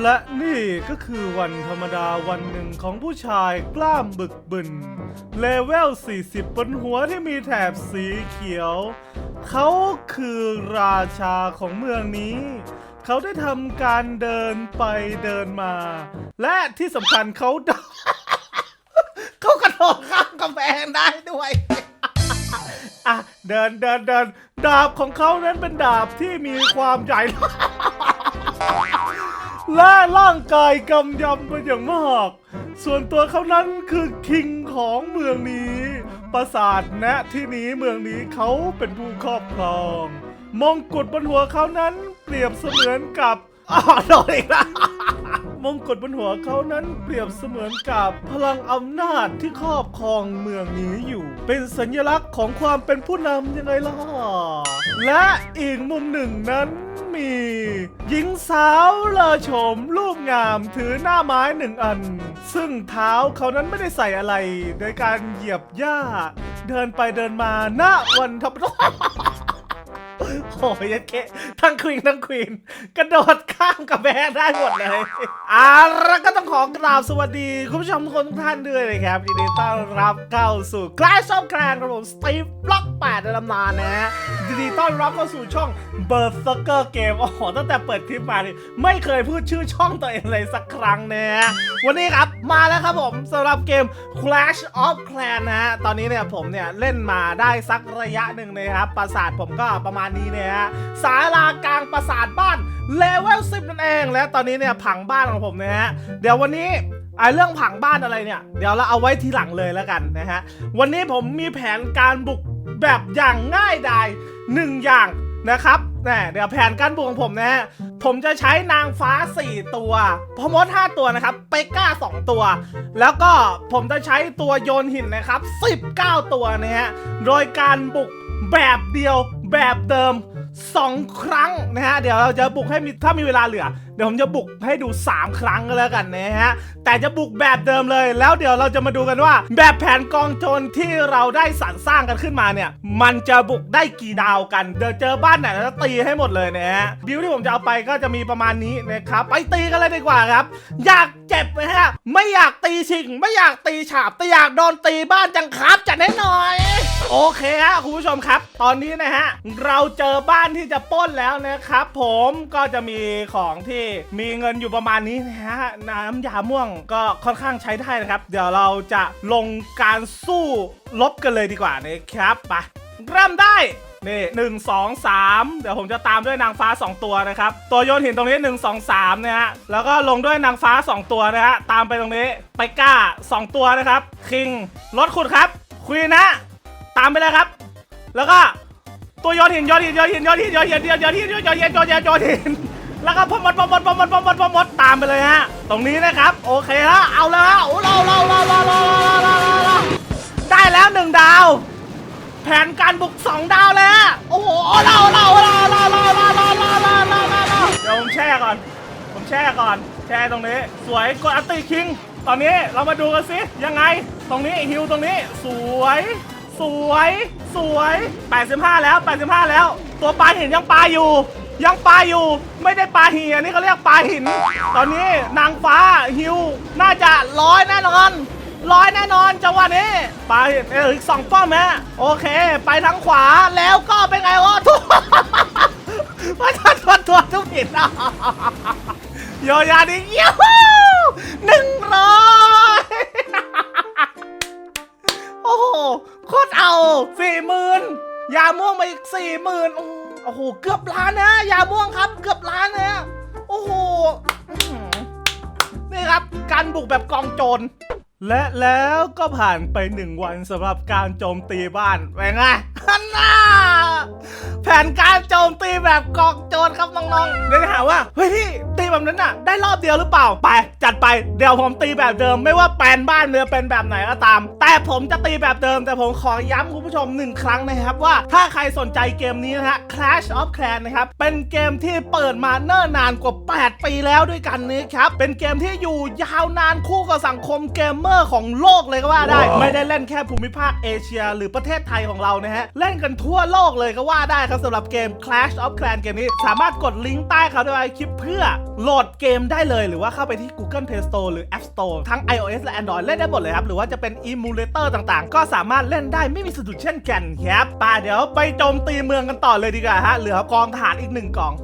และนี่ก็คือวันธรรมดาวันหนึ่งของผู้ชายกล้ามบึกบึน เลเวล 40 บนหัวที่มีแถบสีเขียว เขาคือราชาของเมืองนี้ เขาได้ทำการเดินไปเดินมา และที่สำคัญเขา เขากระโดดข้ามกำแพงได้ด้วย อะ เดินเดินเดินดาบของเขานั้นเป็นดาบที่มีความใหญ่ และร่างกายกำยำเป็นอย่างมาก ส่วนตัวเขานั้นคือคิงของเมืองนี้ ปราสาทณที่นี้เมืองนี้เขาเป็นผู้ครอบครอง มองกุฎบนหัวเขานั้นเปรียบเสมือนกับอ๋อโดนอีกแล้ว มงกุฎบนหัวเขานั้นเปรียบเสมือนกับพลังอำนาจที่ครอบครองเมืองนี้อยู่ เป็นสัญลักษณ์ของความเป็นผู้นำยังไงล่ะ และอีกมุมหนึ่งนั้นมี หญิงสาวเลอโฉมรูปงามถือหน้าไม้หนึ่งอัน ซึ่งเท้าเขานั้นไม่ได้ใส่อะไรโดยการเหยียบหญ้า เดินไปเดินมาณวันธรรมดา โอ้ยยัดเกะทั้งควีนทั้งควีนกระโดดข้ามกับแบงได้หมดเลยอะแล้วก็ต้องขอกราบสวัสดี คุณผู้ชมทุกคนทุกท่านด้วยนะครับยินดีต้อนรับเข้าสู่ Clash of Clans ครับผมสตีฟบล็อก8ในตำนานนะฮะยินดีต้อนรับเข้าสู่ช่อง Berserker Game โอ้โหตั้งแต่เปิดคลิปมานี่ไม่เคยพูดชื่อช่องตัวเองเลยสักครั้งนะฮะวันนี้ครับมาแล้วครับผมสำหรับเกม Clash of Clans นะฮะตอนนี้เนี่ยผมเนี่ยเล่นมาได้สักระยะหนึ่งนะครับปราสาทผมก็ประมาณนี้เนี่ยฮะศาลากลางปราสาทบ้านเลเวล10นั่นเองและตอนนี้เนี่ยผังบ้านของผมนะฮะเดี๋ยววันนี้ไอเรื่องผังบ้านอะไรเนี่ย เดี๋ยวเราเอาไว้ทีหลังเลยแล้วกันนะฮะวันนี้ผมมีแผนการบุกแบบอย่างง่ายดายหนึ่งอย่างนะครับแหมเดี๋ยวแผนการบุกของผมนะฮะผมจะใช้นางฟ้า 4 ตัวพอมด5ตัวนะครับ เปก้า 2 ตัว แล้วก็ผมจะใช้ตัวโยนหินนะครับ 19 ตัวนะฮะโดยการบุกแบบเดียวแบบเดิม 2 ครั้งนะฮะเดี๋ยวเราจะบุกให้มีถ้ามีเวลาเหลือเดี๋ยวผมจะบุกให้ดู 3 ครั้งก็แล้วกันนะฮะ แต่จะบุกแบบเดิมเลย แล้วเดี๋ยวเราจะมาดูกันว่า แบบแผนกองโจรที่เราได้สรรสร้างกันขึ้นมาเนี่ย มันจะบุกได้กี่ดาวกันเดี๋ยวเจอบ้านไหนแล้วตีให้หมดเลยนะฮะบิวที่ผมจะเอาไปก็จะมีประมาณนี้นะครับไปตีกันเลยดีกว่าครับ อยากเจ็บนะฮะไม่อยากตีชิง ไม่อยากตีฉาบแต่อยากโดนตีบ้านจังครับจัดให้หน่อยโอเคฮะคุณผู้ชมครับ ตอนนี้นะฮะเราเจอบ้านที่จะป้นแล้วนะครับ ผมก็จะมีของที่มีเงินอยู่ประมาณนี้นะฮะน้ำยาม่วงก็ค่อนข้างใช้ได้นะครับ เดี๋ยวเราจะลงการสู้ลบกันเลยดีกว่านะครับไปเริ่มได้นี่หนึ่งสองสามเดี๋ยวผมจะตามด้วยนางฟ้า 2 ตัวนะครับ ตัวโยนหินตรงนี้ 1 2 3นะฮะแล้วก็ลงด้วยนางฟ้า 2 ตัวนะฮะตามไปตรงนี้ไปก้า 2 ตัวนะครับคิงรถขุดครับควีนนะ ตามไปเลยครับ แล้วก็ตัวโยนหินโยนหินโยนหินโยนหินโยนหินโยนหินโยนหินโยนหินโยนหิน แล้วก็พมดพมดพมดพมดพมดตามไปเลยฮะ ตรงนี้นะครับ โอเคฮะ เอาแล้วฮะโอ้เราเราเราเราเราเราเราได้แล้วหนึ่งดาว แผนการบุกสองดาวเลยฮะ โอ้โหเราเราเราเราเราเราเราเราเราเราเราเดี๋ยวผมแช่ก่อน ผมแช่ก่อน แช่ตรงนี้ สวยกดอัตติคิง ตอนนี้เรามาดูกันสิ ยังไง ตรงนี้ฮิวตรงนี้ สวย สวย สวย 85 แล้ว 85 แล้ว ตัวปลาเหินยังปลาอยู่ ยังปลาอยู่ไม่ได้ปลาหินอันนี้เขาเรียกปลาหิน ตอนนี้นางฟ้าฮิวน่าจะร้อยแน่นอนร้อยแน่นอนจังหวะนี้ไปเอออีกสองป้อมฮะโอเค ไปทางขวาแล้วก็เป็นไงวะทุกมาทันทันทันทุกผิดอะโยยาดิยูหนึ่งร้อยโอ้โหโคตรเอาสี่หมื่นยาม่วงมาอีกสี่หมื่นโอ้ โอ้โห เกือบล้านนะ ยาม่วงครับ เกือบล้านนะโอ้โหนี่ครับ การบุกแบบกองโจร และแล้วก็ผ่านไปหนึ่งวันสำหรับการโจมตีบ้านเป็นไงฮันน่าแผนการโจมตีแบบกองโจรครับน้องๆเดี๋ยวหาว่า เฮ้ยพี่ แบบนั้นน่ะ ได้รอบเดียวหรือเปล่า ไป จัดไป เดี๋ยวผมตีแบบเดิม ไม่ว่าแปลนบ้านเรือเป็นแบบไหนก็ตาม แต่ผมจะตีแบบเดิม แต่ผมขอย้ำคุณผู้ชมหนึ่งครั้งนะครับว่า ถ้าใครสนใจเกมนี้นะฮะ Clash of Clans นะครับ เป็นเกมที่เปิดมาเนิ่นนานกว่า 8 ปีแล้วด้วยกันนะครับ เป็นเกมที่อยู่ยาวนานคู่กับสังคมเกมเมอร์ของโลกเลยก็ว่าได้ ไม่ได้เล่นแค่ภูมิภาคเอเชีย หรือประเทศไทยของเรานะฮะ เล่นกันทั่วโลกเลยก็ว่าได้ครับสำหรับเกม Clash of Clans เกมนี้ สามารถกดลิงก์ใต้เขาด้วยคลิปเพื่อโหลดเกมได้เลยหรือว่าเข้าไปที่ Google Play Store หรือ App Store ทั้ง iOS และ Android เล่นได้หมดเลยครับ หรือว่าจะเป็น Emulator ต่างๆ ก็สามารถเล่นได้ไม่มีสะดุดเช่นกันครับไป่าเดี๋ยวไปโจมตีเมืองกันต่อเลยดีกว่าฮะเหลือกองทหารอีกหนึ่งกอง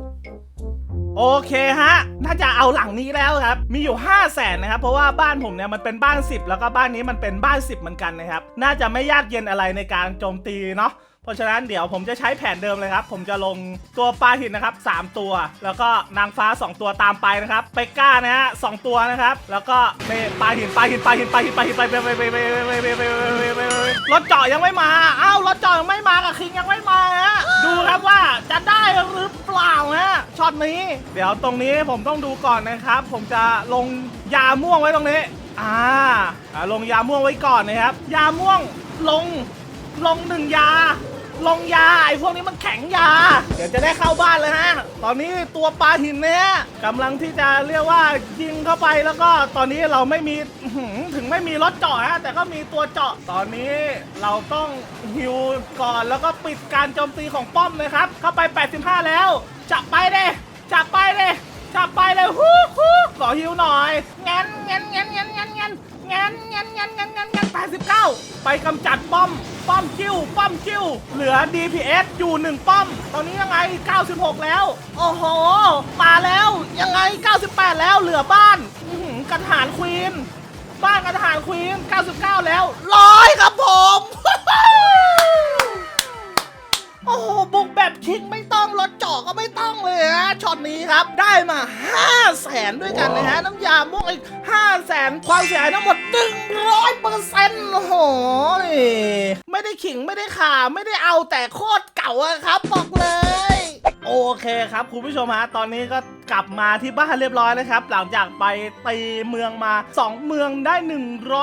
โอเคฮะ น่าจะเอาหลังนี้แล้วครับ มีอยู่ 5 0 0แสนนะครับ เพราะว่าบ้านผมเนี่ยมันเป็นบ้าน 10 แล้วก็บ้านนี้มันเป็นบ้าน 10 เหมือนกันนะครับ น่าจะไม่ยากเย็นอะไรในการโจมตีเนาะ ราะฉะนั้นเดี๋ยวผมจะใช้แผนเดิมเลยครับ ผมจะลงตัวปลาหินนะครับ 3 ตัว แล้วก็นางฟ้า 2 ตัวตามไปนะครับ ไปก้านะฮะสองตัวนะครับ แล้วก็เมปลาหินปลาหินปลาหินปลาหินปลาหินไปไปไปไปไปไปไปไปไปไปรถเจาะยังไม่มาอ้าวรถเจาะยังไม่มากับคิงยังไม่มาฮะดูครับว่าจะได้หรือเปล่าฮะช็อตนี้ เดี๋ยวตรงนี้ผมต้องดูก่อนนะครับ ผมจะลงยาม่วงไว้ตรงนี้อ่าอ่าลงยาม่วงไว้ก่อนนะครับ ยาม่วงลงลงหนึ่งยา ลงยาไอ้พวกนี้มันแข็งยา เดี๋ยวจะได้เข้าบ้านเลยฮะ ตอนนี้ตัวปลาหินเนี่ยกำลังที่จะเรียกว่ายิงเข้าไปแล้วก็ตอนนี้เราไม่มีอื้อหือถึงไม่มีรถเจาะฮะแต่ก็มีตัวเจาะ ตอนนี้เราต้องฮิวก่อนแล้วก็ปิดการโจมตีของป้อมนะครับ เข้าไป 85 แล้วจับไปเด้จับไปเด้จับไปเลยฮู้ฮู้ขอฮิวหน่อยงั้นงั้นงั้นงั้นงั้นงั้น งั้นงั้นงั้นงั้นงั้นงั้น89ไปกำจัดป้อม ป้อมจิ้ว ป้อมจิ้ว เหลือ DPS อยู่1ป้อม ตอนนี้ยังไง 96 แล้ว โอ้โหมาแล้ว ยังไง 98 แล้ว เหลือบ้านอื้อหือกระถานควีน บ้านกระถานควีน 99 แล้วร้อยครับผม โอ้โหบุกแบบคิงไม่ต้องรถเจาะก็ไม่ต้องเลยฮะช็อตนี้ครับได้มา5 0 0แสนด้วยกันนะฮะน้ำยาม่วงอีก5 0 0แสนความเสียหายทั้งหมด100เปอร์เซ็นต์โอ้โหไม่ได้ขิงไม่ได้ขาไม่ได้เอาแต่โคตรเก่าอะครับบอกเลย โอเคครับคุณผู้ชมฮะตอนนี้ก็ กลับมาที่บ้านเรียบร้อยแล้วครับ หลังจากไปตีเมืองมา 2 เมืองได้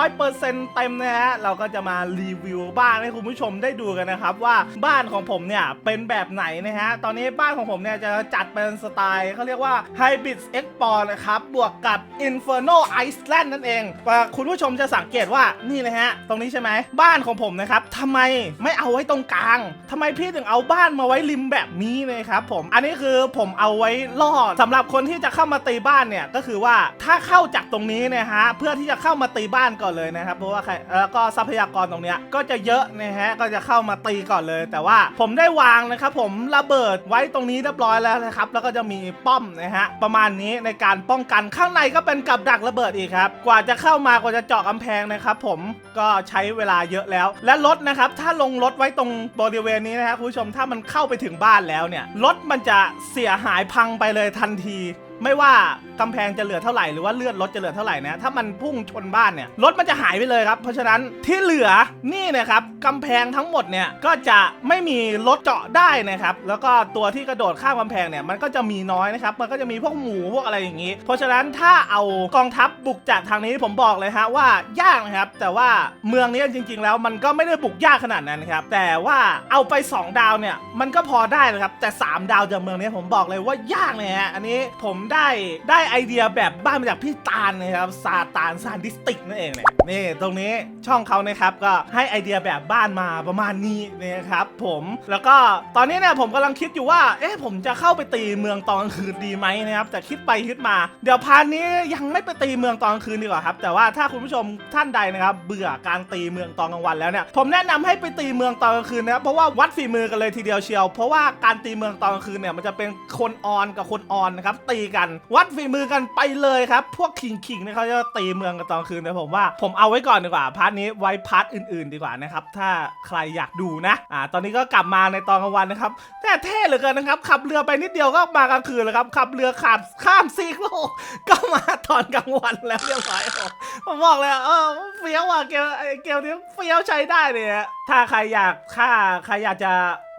100%เต็มนะฮะเราก็จะมารีวิวบ้านให้คุณผู้ชมได้ดูกันนะครับว่าบ้านของผมเนี่ยเป็นแบบไหนนะฮะตอนนี้บ้านของผมเนี่ยจะจัดเป็นสไตล์เขาเรียกว่า Hybrid X p o r นะครับบวกกับ Inferno Iceland นั่นเองว่าคุณผู้ชมจะสังเกตว่านี่นะฮะตรงนี้ใช่ไหมบ้านของผมนะครับทำไมไม่เอาไว้ตรงกลางทำไมพี่ถึงเอาบ้านมาไว้ริมแบบนี้นะครับผมอันนี้คือผมเอาไว้ล่อสำหรับหรับคนที่จะเข้ามาตีบ้านเนี่ยก็คือว่าถ้าเข้าจากตรงนี้นะฮะเพื่อที่จะเข้ามาตีบ้านก่อนเลยนะครับเพราะว่าใครแล้วก็ทรัพยากรตรงเนี้ยก็จะเยอะนะฮะก็จะเข้ามาตีก่อนเลย แต่ว่าผมได้วางนะครับผมระเบิดไว้ตรงนี้เรียบร้อยแล้วนะครับแล้วก็จะมีป้อมนะฮะประมาณนี้ในการป้องกันข้างในก็เป็นกับดักระเบิดอีกครับกว่าจะเข้ามากว่าจะเจาะกำแพงนะครับผมก็ใช้เวลาเยอะแล้ว และรถนะครับถ้าลงรถไว้ตรงบริเวณนี้นะครับคุณผู้ชมถ้ามันเข้าไปถึงบ้านแล้วเนี่ยรถมันจะเสียหายพังไปเลยทันทีที ไม่ว่ากำแพงจะเหลือเท่าไหร่หรือว่าเลือดรถจะเหลือเท่าไหร่นะถ้ามันพุ่งชนบ้านเนี่ยรถมันจะหายไปเลยครับ เพราะฉะนั้นที่เหลือนี่นะครับกำแพงทั้งหมดเนี่ยก็จะไม่มีรถเจาะได้นะครับแล้วก็ตัวที่กระโดดข้ามกำแพงเนี่ยมันก็จะมีน้อยนะครับมันก็จะมีพวกหมูพวกอะไรอย่างนี้ เพราะฉะนั้นถ้าเอากองทัพบุกจากทางนี้ผมบอกเลยฮะว่ายากนะครับแต่ว่าเมืองนี้จริง ๆ แล้วมันก็ไม่ได้บุกยากขนาดนั้นครับแต่ว่าเอาไป 2 ดาวเนี่ยมันก็พอได้นะครับแต่ 3 ดาวจากเมืองนี้ผมบอกเลยว่ายากเลยฮะอันนี้ผมได้ได้ไอเดียแบบบ้านมาจากพี่ตาลนะครับซาตานซานดิสติกนั่นเองเนี่ยนี่ตรงนี้ช่องเขานะครับก็ให้ไอเดียแบบบ้านมาประมาณนี้นะครับผมแล้วก็ตอนนี้เนี่ยผมกำลังคิดอยู่ว่าเอ๊ะผมจะเข้าไปตีเมืองตอนกลางคืนดีไหมนะครับแต่คิดไปคิดมา เดี๋ยวพาร์ทนี้ยังไม่ไปตีเมืองตอนกลางคืนดีกว่าครับ แต่ว่าถ้าคุณผู้ชมท่านใดนะครับ เบื่อการตีเมืองตอนกลางวันแล้วเนี่ยผมแนะนำให้ไปตีเมืองตอนกลางคืนนะครับเพราะว่าวัดฝีมือกันเลยทีเดียวเชียว เพราะว่าการตีเมืองตอนกลางคืนเนี่ยมันจะเป็นคนออนกับคนออนนะครับตีกัน วัดฝีมือกันไปเลยครับ พวกคิงคิงเนี่ยเขาจะตีเมืองกันตอนคืนแต่ผมว่าผมเอาไว้ก่อนดีกว่าพาร์ทนี้ไว้พาร์ทอื่น ๆ ดีกว่านะครับถ้าใครอยากดูนะอ่าตอนนี้ก็กลับมาในตอนกลางวันนะครับแต่เท่เหลือเกินนะครับขับเรือไปนิดเดียวก็มากลางคืนแล้วครับขับเรือข้ามข้ามซีกโลกก็มาตอนกลางวันแล้วเรียบร้อยผมบอกเลยเออเฟี้ยวอะเกมไอเกมนี้เฟี้ยวใช้ได้เลยฮะถ้าใครอยากถ้าใครอยากจะ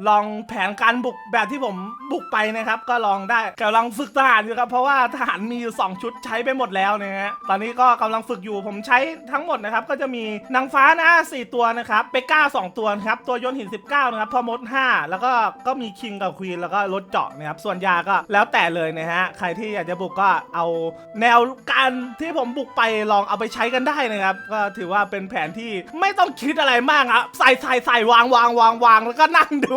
ลองแผนการบุกแบบที่ผมบุกไปนะครับ ก็ลองได้กำลังฝึกทหารอยู่ครับ เพราะว่าทหารมีอยู่ 2 ชุดใช้ไปหมดแล้วนะฮะตอนนี้ก็กำลังฝึกอยู่ผมใช้ทั้งหมดนะครับ ก็จะมีนางฟ้านะ4ตัวนะครับเปก้า2 ตัวครับ ตัวยนต์หิน 19 นะครับพอมด 5 แล้วก็ก็มีคิงกับควีนแล้วก็รถเจาะนะครับส่วนยาก็แล้วแต่เลยนะฮะใครที่อยากจะบุกก็เอาแนวการที่ผมบุกไปลองเอาไปใช้กันได้นะครับ ก็ถือว่าเป็นแผนที่ไม่ต้องคิดอะไรมากครับใส่ใส่ใส่วางวางวางวางแล้วก็นั่งดู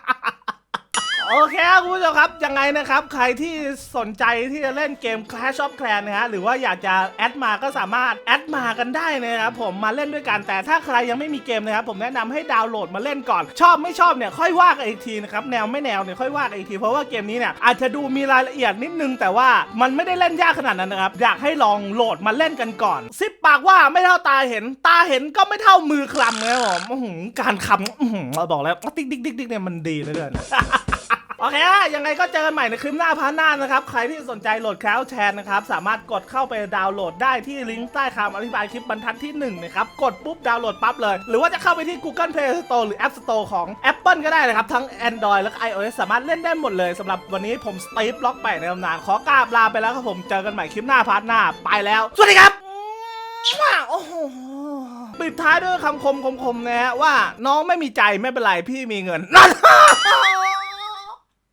โอเคครับคุณผู้ชมครับยังไงนะครับ ใครที่สนใจที่จะเล่นเกม Clash of Clans นะฮะหรือว่าอยากจะแอดมาก็สามารถแอดมากันได้นะครับผมมาเล่นด้วยกันแต่ถ้าใครยังไม่มีเกมนะครับผมแนะนำให้ดาวน์โหลดมาเล่นก่อน ชอบไม่ชอบเนี่ยค่อยว่ากันอีกทีนะครับแนวไม่แนวเนี่ยค่อยว่ากันอีกทีเพราะว่าเกมนี้เนี่ยอาจจะดูมีรายละเอียดนิดนึงแต่ว่ามันไม่ได้เล่นยากขนาดนั้นนะครับอยากให้ลองโหลดมาเล่นกันก่อนซิปปากว่าไม่เท่าตาเห็นตาเห็นก็ไม่เท่ามือคลำนะครับผมการคำเราบอกแล้วติ๊กติ๊กติ๊กติ๊กเนี่ยมันดีเลือเกิน โอเคฮะยังไงก็เจอกันใหม่ในคลิปหน้าพาร์ทหน้านะครับ ใครที่สนใจโหลดแคลแทนนะครับ สามารถกดเข้าไปดาวน์โหลดได้ที่ลิงก์ใต้คำอธิบายคลิปบรรทัดที่1นะครับ กดปุ๊บดาวน์โหลดปั๊บเลย หรือว่าจะเข้าไปที่ Google Play Store หรือ App Store ของ Apple ก็ได้นะครับ ทั้ง Android และก็ iOS สามารถเล่นได้หมดเลยสำหรับวันนี้ผมสตีฟล็อกไปในตำนานขอกราบลาไปแล้วครับผมเจอกันใหม่คลิปหน้าพาร์ทหน้าไปแล้ว สวัสดีครับโอ้โหปิดท้ายด้วยคำคมคมๆนะฮะว่าน้องไม่มีใจไม่เป็นไรพี่มีเงินนั่น